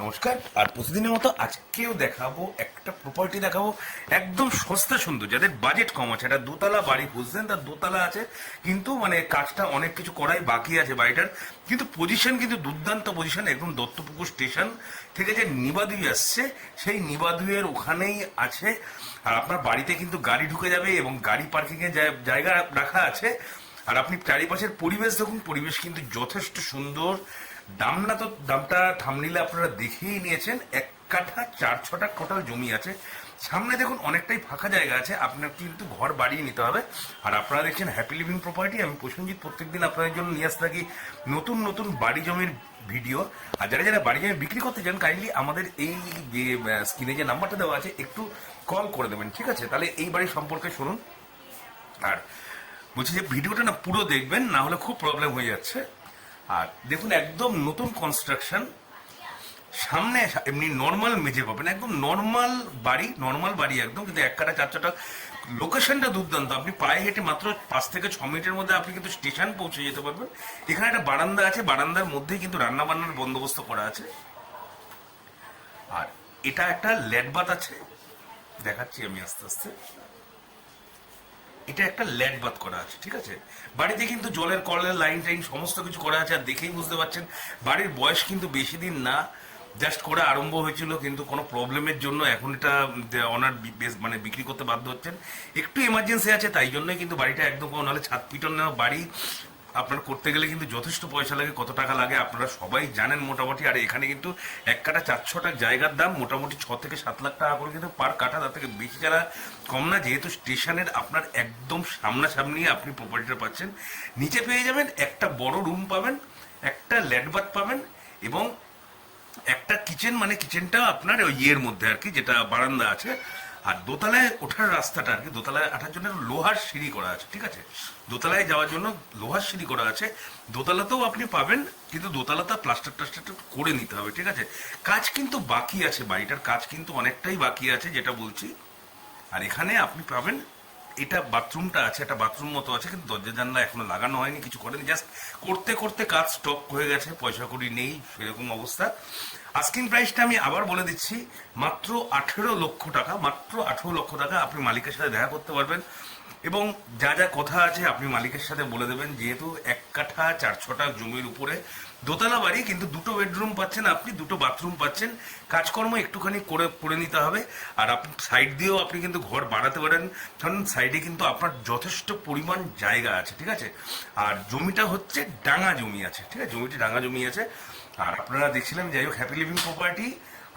নমস্কার, আর প্রতিদিনের মতো আজকেও দেখাবো, একটা প্রপার্টি দেখাবো একদম সস্তা সুন্দর, যাদের বাজেট কম আছে, একটা দোতলা বাড়ি বুঝছেন তার দোতলা আছে, কিন্তু মানে কাজটা অনেক কিছু করাই বাকি আছে বাড়িটার, কিন্তু পজিশন কিন্তু দুর্দান্ত পজিশন একদম দত্তপুকুর স্টেশন থেকে যে নিবাদুই আসছে, সেই নিবাদুইয়ের ওখানেই আছে। আর আপনার বাড়িতে কিন্তু গাড়ি ঢুকে যাবে এবং গাড়ি পার্কিংয়ের জায়গা রাখা আছে। আর আপনি চারিপাশের পরিবেশ দেখুন, পরিবেশ কিন্তু যথেষ্ট সুন্দর। দামটা তো দামটা থামনিলে আপনারা দেখেই নিয়েছেন। এক কাঠা চার ছটা টোটাল জমি আছে। সামনে দেখুন, অনেকটাই ফাঁকা জায়গা আছে। আপনার কিন্তু ঘর বাড়িয়ে নিতে হবে। আর আপনারা দেখছেন হ্যাপি লিভিং প্রপার্টি আমি প্রসেনজিৎ প্রত্যেকদিন আপনাদের জন্য নিয়ে আসতে থাকি নতুন নতুন বাড়ি জমির ভিডিও। আর যারা যারা বাড়ি জমি বিক্রি করতে চান কাইন্ডলি আমাদের এই যে স্ক্রিনে যে নাম্বারটা দেওয়া আছে, একটু কল করে দেবেন, ঠিক আছে? তাহলে এই বাড়ি সম্পর্কে শুনুন। আর বলছি যে, ভিডিওটা না পুরো দেখবেন, না হলে খুব প্রবলেম হয়ে যাচ্ছে। আর দেখুন, একদম নতুন কনস্ট্রাকশন সামনে এমনি নর্মাল মেঝে পাবেন, একদম নর্মাল বাড়ি নর্মাল বাড়ি একদম, কিন্তু এক কাটা, চার চারটা লোকেশনটা দুর্দান্ত। আপনি পায়ে হেঁটে মাত্র পাঁচ থেকে ছ মিনিটের মধ্যে আপনি কিন্তু স্টেশন পৌঁছে যেতে পারবেন। এখানে একটা বারান্দা আছে, বারান্দার মধ্যেই কিন্তু রান্না বান্নার বন্দোবস্ত করা আছে। আর এটা একটা ল্যাডবাত আছে। দেখাচ্ছি আমি আস্তে আস্তে। এটা একটা ল্যাড বাত করা আছে, ঠিক আছে? বাড়িতে কিন্তু জলের কলের লাইন টাইন সমস্ত কিছু করা আছে, আর দেখেই বুঝতে পারছেন, বাড়ির বয়স কিন্তু বেশি দিন না জাস্ট করে আরম্ভ হয়েছিল, কিন্তু কোনো প্রবলেমের জন্য এখন এটা অনার বেশ মানে বিক্রি করতে বাধ্য হচ্ছেন। একটু এমার্জেন্সি আছে, তাই জন্যই কিন্তু বাড়িটা একদম নাহলে ছাদ পিটন বাড়ি আপনার করতে গেলে কিন্তু যথেষ্ট পয়সা লাগে, কত টাকা লাগে, আপনারা সবাই জানেন মোটামুটি। আর এখানে কিন্তু এক কাটা চার ছটা জায়গার দাম, মোটামুটি ছ থেকে সাত লাখ টাকা করে কিন্তু পার কাটা তার থেকে বেশি যারা কম না, যেহেতু স্টেশনের আপনার একদম সামনাসামনি আপনি প্রপার্টিটা পাচ্ছেন, নিচে পেয়ে যাবেন একটা বড় রুম পাবেন, একটা ল্যাডবাথ পাবেন এবং একটা কিচেন মানে কিচেনটা আপনার ওই ইয়ের মধ্যে আর কি, যেটা বারান্দা আছে আর দোতলায় ওঠার রাস্তাটা আর কি, দোতলায় আঠার জন্য লোহার সিঁড়ি করা আছে, ঠিক আছে? দোতলায় যাওয়ার জন্য লোহার সিঁড়ি করা আছে। দোতলাতেও আপনি পাবেন, কিন্তু দোতলাতে প্লাস্টার টাস্টার করে নিতে হবে, ঠিক আছে? কাজ কিন্তু বাকি আছে বাড়িটার, কাজ কিন্তু অনেকটাই বাকি আছে, যেটা বলছি। আর এখানে আপনি পাবেন, এটা বাথরুমটা আছে, একটা বাথরুম মতো আছে, কিন্তু দরজা জানলা এখনও লাগানো হয়নি, কিছু করেনি, জাস্ট করতে করতে কাজ স্টপ হয়ে গেছে, পয়সা করি নেই, সেরকম অবস্থা। আস্কিং প্রাইসটা আমি আবার বলে দিচ্ছি, মাত্র আঠেরো লক্ষ টাকা, মাত্র আঠেরো লক্ষ টাকা আপনি মালিকের সাথে দেখা করতে পারবেন। এবং যা যা কথা আছে আপনি মালিকের সাথে বলে দেবেন, যেহেতু এক কাঠা চার ছটা জমির উপরে দোতলা বাড়ি, কিন্তু দুটো বেডরুম পাচ্ছেন আপনি, দুটো বাথরুম পাচ্ছেন। কাজকর্ম একটুখানি করে করে নিতে হবে। আর আপনি সাইড দিয়েও আপনি কিন্তু ঘর বাড়াতে পারেন। কারণ সাইডে কিন্তু আপনার যথেষ্ট পরিমাণ জায়গা আছে, ঠিক আছে? আর জমিটা হচ্ছে ডাঙা জমি আছে, ঠিক আছে? জমিটি ডাঙা জমি আছে। আর আপনারা দেখছিলেন যাই হোক হ্যাপি লিভিং প্রপার্টি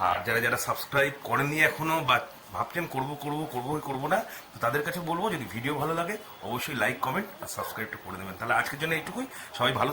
আর যারা যারা সাবস্ক্রাইব করেননি এখনও বা ভাবছেন করব করব, করব করব না তাদের কাছে বলব যদি ভিডিও ভালো লাগে, অবশ্যই লাইক কমেন্ট আর সাবস্ক্রাইবটা করে দেবেন তাহলে আজকের জন্য এইটুকুই সবাই ভালো।